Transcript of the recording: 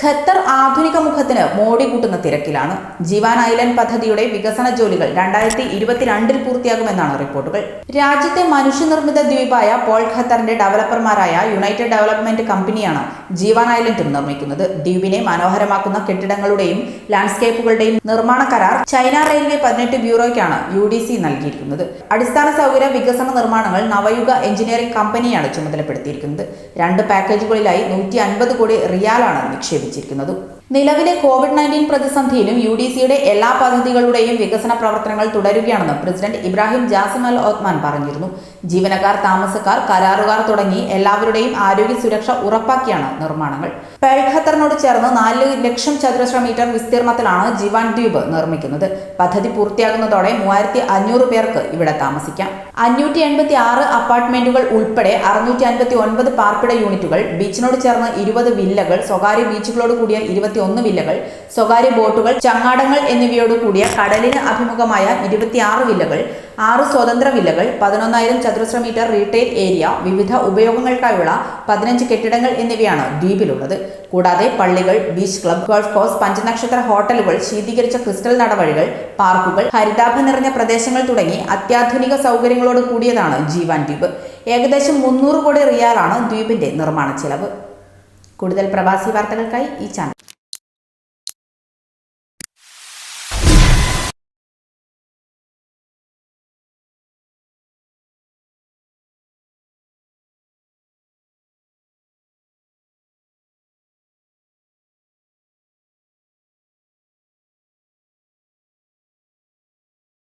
Qatar ആധുനിക മുഖത്തിന് മോടി കൂട്ടുന്ന തിരക്കിലാണ്. ജീവാൻ ഐലൻഡ് പദ്ധതിയുടെ വികസന ജോലികൾ രണ്ടായിരത്തി ഇരുപത്തിരണ്ടിൽ പൂർത്തിയാകുമെന്നാണ് റിപ്പോർട്ടുകൾ. രാജ്യത്തെ മനുഷ്യനിർമ്മിത ദ്വീപായ പോൾ ഖത്തറിന്റെ ഡെവലപ്പർമാരായ യുണൈറ്റഡ് ഡെവലപ്മെന്റ് കമ്പനിയാണ് ജീവാൻ ഐലൻഡും നിർമ്മിക്കുന്നത്. ദ്വീപിനെ മനോഹരമാക്കുന്ന കെട്ടിടങ്ങളുടെയും ലാൻഡ്സ്കേപ്പുകളുടെയും നിർമ്മാണ കരാർ ചൈന റെയിൽവേ പതിനെട്ട് ബ്യൂറോയ്ക്കാണ് യു ഡി സി നൽകിയിരിക്കുന്നത്. അടിസ്ഥാന സൗകര്യ വികസന നിർമ്മാണങ്ങൾ നവയുഗ എഞ്ചിനീയറിംഗ് കമ്പനിയാണ് ചുമതലപ്പെടുത്തിയിരിക്കുന്നത്. രണ്ട് പാക്കേജുകളിലായി നൂറ്റി അൻപത് കോടി റിയാലാണ് നിക്ഷേപിച്ചിരിക്കുന്നത് നിലവിലെ കോവിഡ് നയന്റീൻ പ്രതിസന്ധിയിലും യു ഡി സിയുടെ എല്ലാ പദ്ധതികളുടെയും വികസന പ്രവർത്തനങ്ങൾ തുടരുകയാണെന്ന് president Ibrahim Jasim Al Othman പറഞ്ഞിരുന്നു. ജീവനക്കാർ താമസക്കാർ കരാറുകാർ തുടങ്ങി എല്ലാവരുടെയും ആരോഗ്യ സുരക്ഷ ഉറപ്പാക്കിയാണ് നിർമ്മാണങ്ങൾ. പേൾ ഖത്തറിനോട് ചേർന്ന് നാല് ലക്ഷം ചതുരശ്ര മീറ്റർ വിസ്തീർണത്തിലാണ് ജിവാൻ ദ്വീപ് നിർമ്മിക്കുന്നത്. പദ്ധതി പൂർത്തിയാകുന്നതോടെ മൂവായിരത്തി അഞ്ഞൂറ് പേർക്ക് ഇവിടെ താമസിക്കാം. അഞ്ഞൂറ്റി എൺപത്തി ആറ് അപ്പാർട്ട്മെന്റുകൾ ഉൾപ്പെടെ അറുന്നൂറ്റി അൻപത്തി ഒൻപത് പാർപ്പിട യൂണിറ്റുകൾ ബീച്ചിനോട് ചേർന്ന് ഇരുപത് വില്ലകൾ സ്വകാര്യ ബീച്ചുകളോട് കൂടിയ ഇരുപത്തി ഒന്ന് വില്ലകൾ സ്വകാര്യ ബോട്ടുകൾ ചങ്ങാടങ്ങൾ എന്നിവയോട് കൂടിയ കടലിന് അഭിമുഖമായ ഇരുപത്തിയാറ് വില്ലകൾ ആറ് സ്വതന്ത്ര വില്ലകൾ പതിനൊന്നായിരം ചതുരശ്ര മീറ്റർ റീറ്റെയിൽ ഏരിയ വിവിധ ഉപയോഗങ്ങൾക്കായുള്ള പതിനഞ്ച് കെട്ടിടങ്ങൾ എന്നിവയാണ് ദ്വീപിലുള്ളത്. കൂടാതെ പള്ളികൾ ബീച്ച് ക്ലബ് ഗോൾഫ് കോഴ്സ് പഞ്ചനക്ഷത്ര ഹോട്ടലുകൾ ശീതീകരിച്ച ക്രിസ്റ്റൽ നടവഴികൾ പാർക്കുകൾ ഹരിതാഭ നിറഞ്ഞ പ്രദേശങ്ങൾ തുടങ്ങി അത്യാധുനിക സൗകര്യങ്ങളോട് കൂടിയതാണ് ജീവാൻ ദ്വീപ്. ഏകദേശം മുന്നൂറ് കോടി റിയാലാണ് ദ്വീപിന്റെ നിർമ്മാണ ചെലവ് കൂടുതൽ പ്രവാസി വാർത്തകൾക്കായി ഈ ചാനൽ